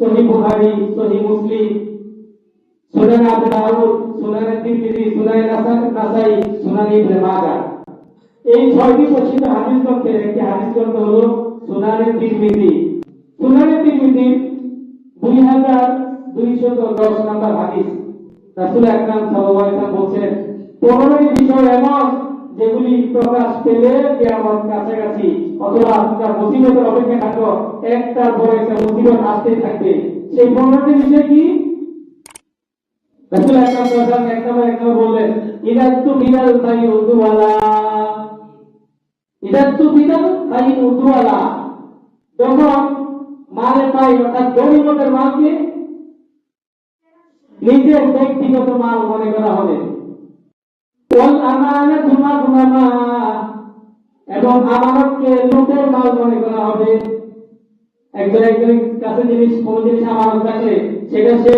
সহি বুখারী, সহি মুসলিম, সুনান আবু দাউদ, সুনান তিরমিজি, সুনান নাসাই, সুনান ইবনে মাজাহ। এই ছয়টি প্রসিদ্ধ হাদিস গ্রন্থের একটি হাদিস গ্রন্থ হলো সুনান তিরমিজি। সুনান তিরমিজি দুই হাজার দুইশত দশ নম্বর হাদিস। রাসূল আকরাম সাল্লাল্লাহু আলাইহি ওয়াসাল্লাম বলছেন, পনেরোটি বিষয় এমন যেগুলি প্রকাশ পেলে কেমন কাছাকাছি, অথবা তার মুসিবতের অপেক্ষা থাকো, একটার পর একটা মুসিবত আসতেই থাকবে। সেই পনেরোটি বিষয় কি? পাই ব্যক্তিগত মাল মনে করা হবে। এবং আমানতকে লুটের মাল মনে করা হবে। একজন একজনের কাছে জিনিস, কোন জিনিস আমানত থাকলে সেটা সে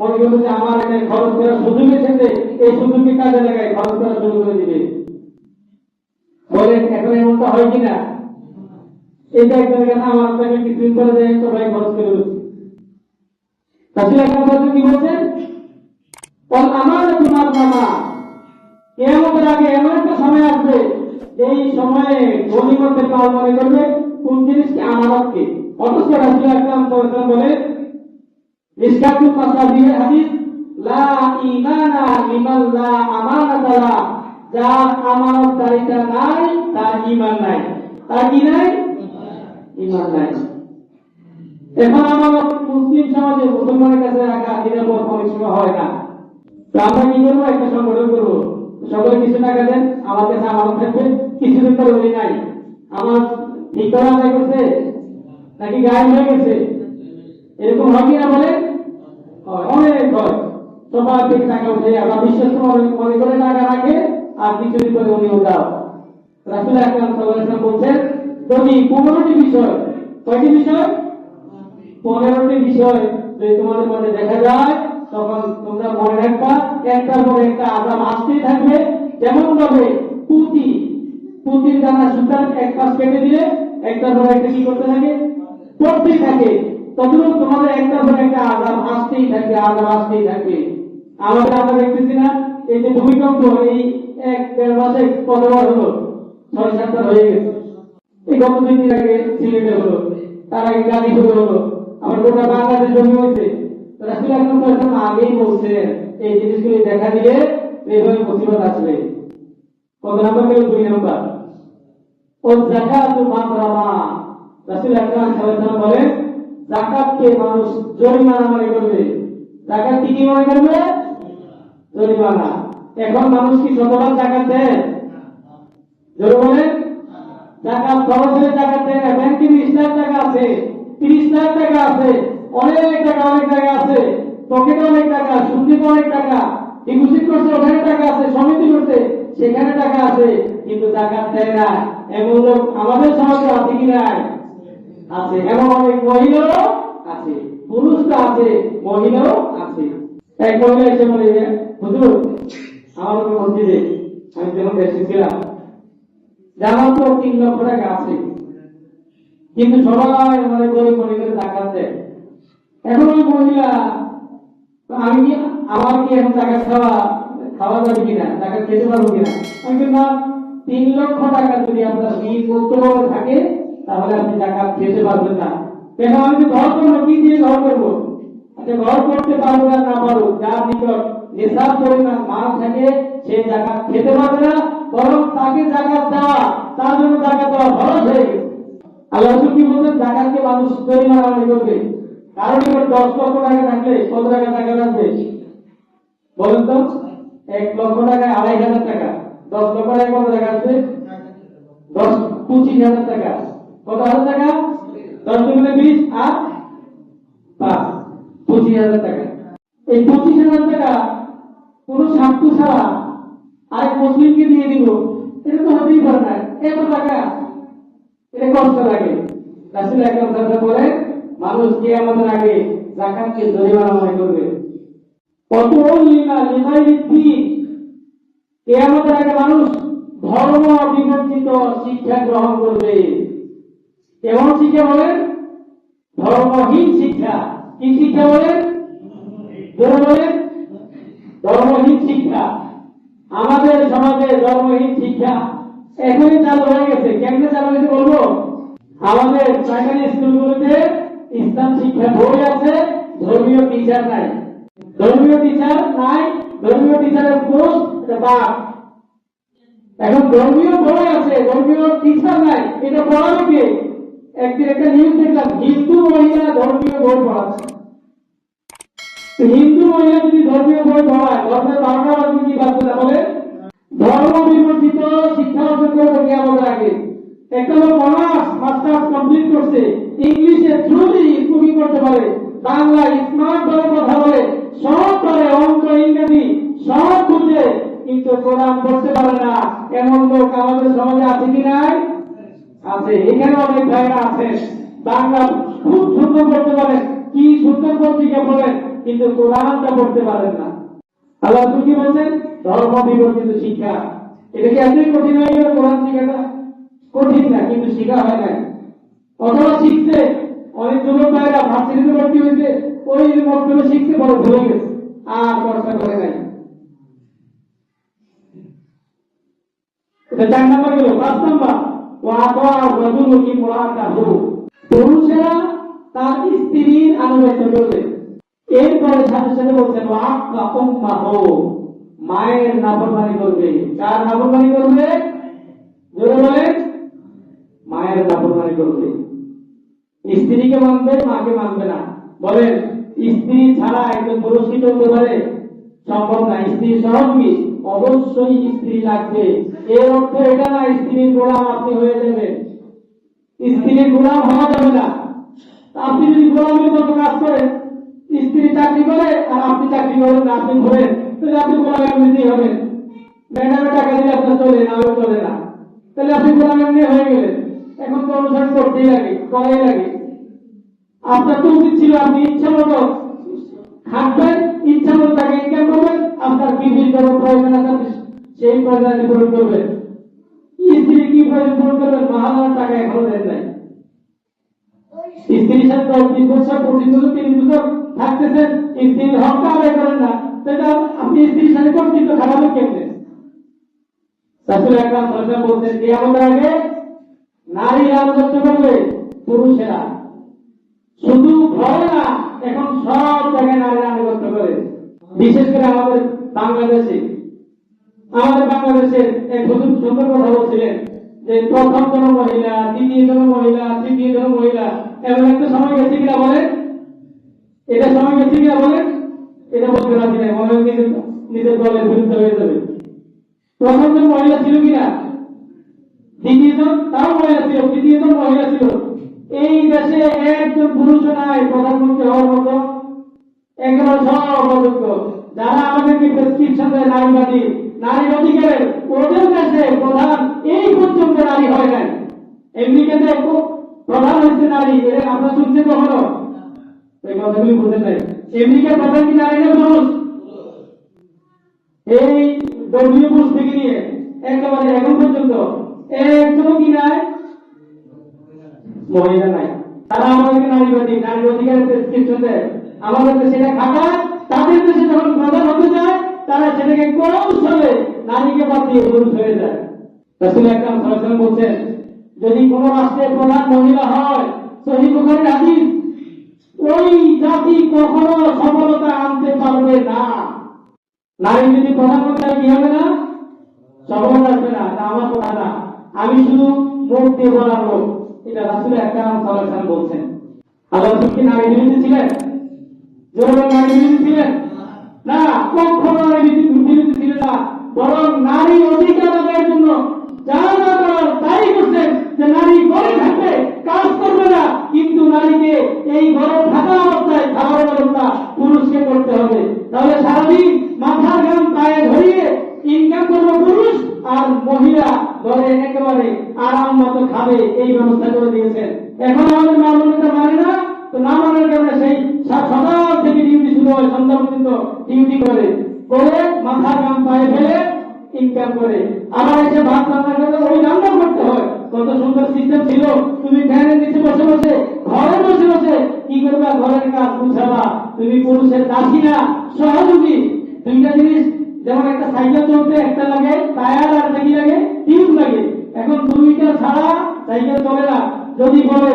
মনে করবে যে আমার এখানে খরচ করার সুযোগ এসেছে। এই সুযোগকে কাজে লাগায়, খরচ করা শুরু করে দিবে। বলেন, এখন এমনটা হয় কিনা? এটা একজনের কাছে আমার কাছে কিছুদিন পরে যায় তো ভাই খরচ করে দিচ্ছে তাহলে এখন বলতে কি বলছেন? ওয়াল আমানাতু মাগনামা কেয়ামতের আগে এমন একটা সময় আসবে এই সময়ে গনিমতের কাল মনে করবে, কোন জিনিসকে আমানতকে। অথচ রাসূল আলাইহি ওয়াসাল্লাম বলেন মিসকাতুল মাসাবিহ হাদিস, লা ঈমানা লিমান লা আমানাতা লা। যার আমানতদারিতা নাই, তার ঈমান নাই। তার কি নাই? ঈমান নাই। এখন আমার মুসলিম সমাজে মুসলমানের কাছে রাখা নিরাপদ অনেক হয় না। তো আমরা কি করব? একটা সংগঠন করব। সকলে কিছু টাকা দেন আমার কাছে আমার থাকবে কিছুদিন পরে বলি নাই। আমার ঠিক করা আদায় করছে? নাকি গায়েব হয়ে গেছে? এরকম হয় কি না বলে অনেক হয়। সবার থেকে টাকা উঠে আবার বিশ্বাস মনে করে টাকা রাখে আর কিছুদিন পরে উনি উঠাও রাসুল আকরাম ওয়াসাল্লাম বলছেন যদি পনেরোটি বিষয়। কয়টি বিষয়? পনেরোটি বিষয় যদি তোমাদের মধ্যে দেখা যায় তখন তোমরা মনে রাখবা একটার পর একটা আজাব আসতেই থাকবে। যেমন ভাবে পুঁতি, পুঁতির দানা সুতার এক পাশ কেটে দিলে একটার পর একটা কি করতে থাকে? পড়তেই থাকে। ততটুকু তোমাদের একটার পর একটা আজাব আসতেই থাকবে আজাব আসতেই থাকবে। আমাদের আমরা দেখতেছি না, এই যে ভূমিকম্প, এই এক দেড় মাসে কতবার হলো? ছয়, সাতবার হয়ে গেছে। এই গত দুই দিন আগে সিলেটে হলো, তার আগে গাজীপুরে হলো। আমার গোটা বাংলাদেশ জমি হয়েছে রাসুল আগেই বলছেন এই জিনিসগুলি দেখা দিলে এইভাবে মুসিবত আসবে। কত নাম্বার গেল? দুই নাম্বার। ও জাকাতু যাকাতকে মানুষ মনে যাকাত কি মনে করবে? জরিমানা। এখন মানুষ কি শতভাগ জাকাত টাকা আছে, তিরিশ লাখ টাকা আছে। অনেক টাকা, অনেক আছে। পকেটে অনেক টাকা অনেক টাকা করছে, ওখানে টাকা আছে, সমিতি করছে, সেখানে টাকা আছে, কিন্তু টাকা দেয় না। এমন লোক আমাদের সমাজে আছে কি আছে। এমন অনেক মহিলাও আছে। পুরুষ তো আছে, মহিলাও আছে। এক মহিলা এসে বলে, হুজুর, আমার মসজিদে আমি এসেছিলাম তো তিন লক্ষ টাকা আছে। কিন্তু সবাই মনে করে মনে করে টাকা দেয়। এখন ওই মহিলা আমি কি, আমার কি এখন টাকা খাওয়া খাওয়া যাবে কিনা? টাকা খেতে পারব কিনা? আমি বললাম তিন লক্ষ টাকা যদি আপনার ঋণ বক্তব্য থাকে, তাহলে আপনি টাকা খেতে পারবেন না। কেন? আমি ঘর করব, কি দিয়ে ঘর করব? আচ্ছা ঘর করতে পারব না না পারব, যার নিকট নেশার পরিমাণ মাল থাকে, সে টাকা খেতে পারবে না, বরং তাকে জাকাত দেওয়া, তার জন্য জাকাত দেওয়া খরচ হয়ে গেছে। আল্লাহ কি বলছেন? জাকাতকে মানুষ মনে করবে। কারণ এবার দশ লক্ষ টাকা থাকলে, কত টাকা টাকা রাখবে বলেন তো, এক লক্ষ টাকায় আড়াই হাজার টাকা। দশ লক্ষ টাকা কত টাকা আছে দশ, পঁচিশ হাজার টাকা। কত হাজার টাকা? দশ দুগুণে বিশ আর পাঁচ, পঁচিশ হাজার টাকা। এই পঁচিশ হাজার টাকা কোন স্বার্থ ছাড়া আরেক মুসলিমকে দিয়ে দিব। এটা তো হতেই পারে না। এত টাকা, এটা কষ্ট লাগে। রাসুল একদম বলে মানুষ কে আমাদের আগে জাকাতকে জরিমানা মনে করবে। কত লিমা লিমাই কে আমাদের আগে মানুষ ধর্ম বিবর্জিত শিক্ষা গ্রহণ করবে। কেমন শিক্ষা বলেন? ধর্মহীন শিক্ষা। কি শিক্ষা বলেন? বলেন। ধর্মহীন শিক্ষা। আমাদের সমাজে ধর্মহীন শিক্ষা এখনই চালু হয়ে গেছে। কেমনে চালু হয়েছে বলব? আমাদের প্রাইমারি স্কুলগুলোতে হিন্দু মহিলা ধর্মীয় যদি ধর্মীয় বই পড়ায় কি বাজবে তাহলে ধর্ম বিবর্জিত শিক্ষা অর্জন করবে কি আমাদের আগে? একটা লোক অনার্স মাস্টার্স কমপ্লিট করছে ইংলিশে থ্রুলি কুকিং করতে পারে। বাংলা স্মার্ট কথা বলে। সব অঙ্ক, ইংরেজি, সব বুঝে। কিন্তু পারে না। এমন লোক আমাদের সমাজে আছে কি নাই? আছে। এখানে অনেক ভাইরা আছে। বাংলা খুব সুন্দর পড়তে পারেন কি সুন্দর পত্রিকা পড়েন, কিন্তু কোরআনটা পড়তে পারেন না। আল্লাহ কি বলছেন? ধর্ম বিবর্তিত শিক্ষা। এটা কি এতই কঠিন হয়ে গেল কোরআন শিক্ষাটা? কঠিন না, কিন্তু শিখা হয় নাই। অথবা শিখছে, অনেক যুবক ভার্সিটিতে ভর্তি হয়েছে, ওই মতগুলো শিখতে বড় ভুলে গেছে, আর চর্চা করে নাই। চার নাম্বার গেল পাঁচ নাম্বার পুরুষেরা তার স্ত্রীর করবে। এরপরে সাথে সাথে মায়ের নাফরমানি করবে। কার নাফরমানি করবে? মায়ের নাফরমানি করবে। স্ত্রীকে মানবে, মাকে মানবে না। বলেন, স্ত্রী ছাড়া একজন পুরুষ কি চলতে পারে? সম্ভব না। স্ত্রী সহযোগী, অবশ্যই স্ত্রী লাগবে। এর অর্থ এটা না, স্ত্রীর গোলাম আপনি হয়ে যাবেন। স্ত্রীর গোলাম হওয়া যাবে না। আপনি যদি গোলামের মতো কাজ করেন, স্ত্রী চাকরি করে আর আপনি চাকরি করেন, আপনি ঘোরেন তাহলে আপনি গোলামের নিতেই হবেন। ম্যাডামের টাকা দিলে আপনার চলে না চলে না। তাহলে আপনি গোলামের নিয়ে হয়ে গেলেন। এখন তো অনুসরণ করতেই লাগে, করাই লাগে। আপনার তো উচিত ছিল আপনি ইচ্ছা মতো খাটবেন, ইচ্ছা মতো তাকে ইনকাম করবেন, আপনার কি বিল যখন প্রয়োজন আছে সেই পূরণ করবেন। স্ত্রী কি প্রয়োজন পূরণ করবেন? মহাজার টাকা এখনও দেন নাই। স্ত্রীর সাথে বিশ বছর, পঁচিশ বছর বছর থাকতেছেন, স্ত্রীর হকটা আদায় করেন না। সেটা আপনি স্ত্রীর সাথে কর্তৃত্ব খাটাবেন কেমনে? রাসূল ওয়াসাল্লাম বলছেন, কিয়ামতের আগে নারী করতে পারবে, পুরুষেরা। শুধু ঘরে না, এখন সব জায়গায় নারীরা করতে পারে। বিশেষ করে আমাদের বাংলাদেশে। আমাদের বাংলাদেশের এক সুন্দর কথা বলছিলেন যে প্রথম জন মহিলা যারা আমাদেরকে প্রেসক্রিপশন দেয় নারীবাদী নারীর ওদের প্রধান এই পর্যন্ত নারী হয় নাই। আমেরিকাতে খুব প্রধান হচ্ছে নারী এটা কখনো? এই কথাগুলি বুঝেন নাই। আমেরিকার প্রধান কি নারী না পুরুষ? এই থেকে নিয়ে একেবারে এখন পর্যন্ত কি নাই? মহিলা নাই। তারা আমাদেরকে নারীবাদী নারীর অধিকারের প্রেসক্রিপশন দেয়। আমাদের দেশে খাটায় তাদের দেশে যখন প্রধান হতে যায় তারা সেটাকে কৌশলে নারীকে বাদ দিয়ে। পুরুষ হয়ে যায় সাল্লাল্লাহু বলছেন, যদি কোন রাষ্ট্রের প্রধান মহিলা হয় ওই জাতি কখনো সফলতা আনতে পারবে না। নারী যদি প্রধানমন্ত্রী কি হবে না? সফলতা আসবে না। আমার কথা না। আমি শুধু মুখ দিয়ে বলার লোক। এটা রাসুল একরাম সাল্লাম বলছেন। আল্লাহ কি নারী বিরোধী ছিলেন? নারী বিরোধী ছিলেন? না, কখনো বরং নারী অধিকার আদায়ের জন্য যা যা করার তাই করছেন যে নারী ঘরে থাকবে, কাজ করবে না। কিন্তু নারীকে এই ঘরে থাকা অবস্থায় খাওয়ার ব্যবস্থা পুরুষকে করতে হবে। ইনকাম করে। আবার এসে ভাত রান্না করে ওই রান্না করতে হয়। কত সুন্দর সিস্টেম ছিল। তুমি ফ্যানের নিচে বসে বসে, ঘরে বসে বসে কি করবা? ঘরের কাজ বুঝাবা তুমি পুরুষের দাসী না, সহযোগী। দুইটা জিনিস, যেমন একটা সাইকেল চলতে একটা লাগে, টায়ার আর কি লাগে, টিউব লাগে। এখন দুইটা ছাড়া সাইকেল চলে না। যদি বলে,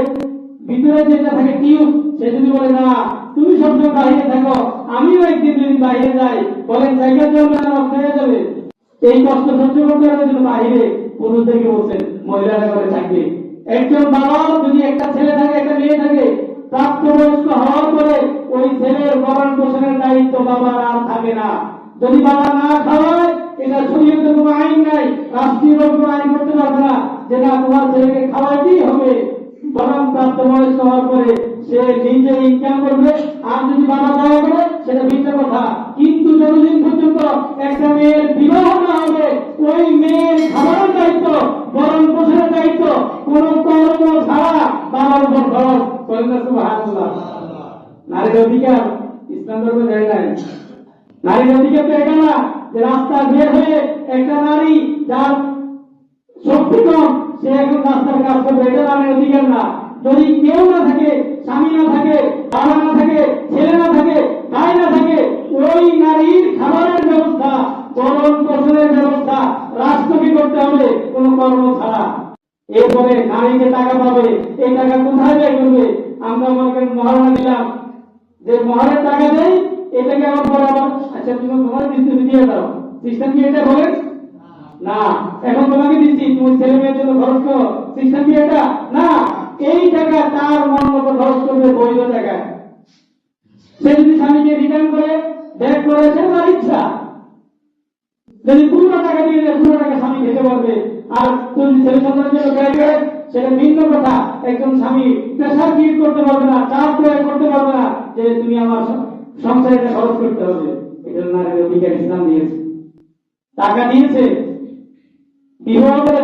ভিতরে যেটা থাকে টিউব, সে যদি বলে, না, তুমি সবসময় বাইরে থাকো। আমিও একদিন দুদিন বাইরে যাই, বলেন সাইকেল চলবে না নষ্ট হয়ে যাবে। এই কষ্ট সহ্য করতে হবে জন্য বাইরে পুরুষদেরকে বলছেন, মহিলারা করে চাকরি একজন বাবা যদি একটা ছেলে থাকে, একটা মেয়ে থাকে, প্রাপ্তবয়স্ক হওয়ার পরে ওই ছেলের ভরণ পোষণের দায়িত্ব বাবার আর থাকে না। যদি বাবা না খাওয়ায়, এটা শরীয়তের কোনো আইন নাই, রাষ্ট্রীয় কোনো আইন করতে পারবে না, যে না, তোমার ছেলেকে খাওয়াইতেই হবে। বরং প্রাপ্তবয়স্ক হওয়ার পরে সে নিজে ইনকাম করবে, আর যদি বাবা দেওয়া করে, সেটা ভিন্ন কথা। যতদিন পর্যন্ত একটা মেয়ের বিবাহ না হবে। ওই মেয়ের খাবারের দায়িত্ব বরং পোষণের দায়িত্ব, কোন কর্ম ছাড়া বাবার উপর খরচ করেন না সুবহানাল্লাহ নারীর অধিকার, ইসলাম ধর্মে দেয় নাই নারীর অধিকার তো এটা না, যে রাস্তা বের হয়ে একটা নারী যার শক্তি কম, সে এখন রাস্তার কাজ করবে। এটা নারীর অধিকার না। যদি কেউ না থাকে, স্বামী না থাকে, বাবা না থাকে, ছেলে না থাকে ভাই না থাকে ওই নারীর খাবারের ব্যবস্থা, গরম পোষণের ব্যবস্থা রাষ্ট্রকে করতে হবে, কোনো কর্ম ছাড়া। এরপরে নারী যে টাকা পাবে, এই টাকা কোথায় ব্যয় করবে? আমরা করেন মহারণা দিলাম যে মহারের টাকা দেয়, এটাকে আমার পরে আবার আচ্ছা তুমি তোমার কিস্তি দিয়ে দাও। সিস্টেম কি এটা বলেন? না। এখন তোমাকে দিচ্ছি, তুমি ছেলে মেয়ের জন্য খরচ করো। সিস্টেম কি এটা? না। এই টাকা তার মন মতো খরচ করবে বৈধ টাকা সে স্বামীকে রিটার্ন করে ব্যাক যদি টাকা দিয়ে দেয় টাকা স্বামী খেতে পারবে। আর যদি ছেলে সন্তানের জন্য ব্যয় করে সেটা ভিন্ন কথা। একজন স্বামী প্রেশার ক্রিয়েট করতে পারবে না, চাপ প্রয়োগ করতে পারবে না যে তুমি আমার সংসারে খরচ করতে হবে। এটা অধিকার ইসলাম দিয়েছে। টাকা দিয়েছে। বিবাহ করে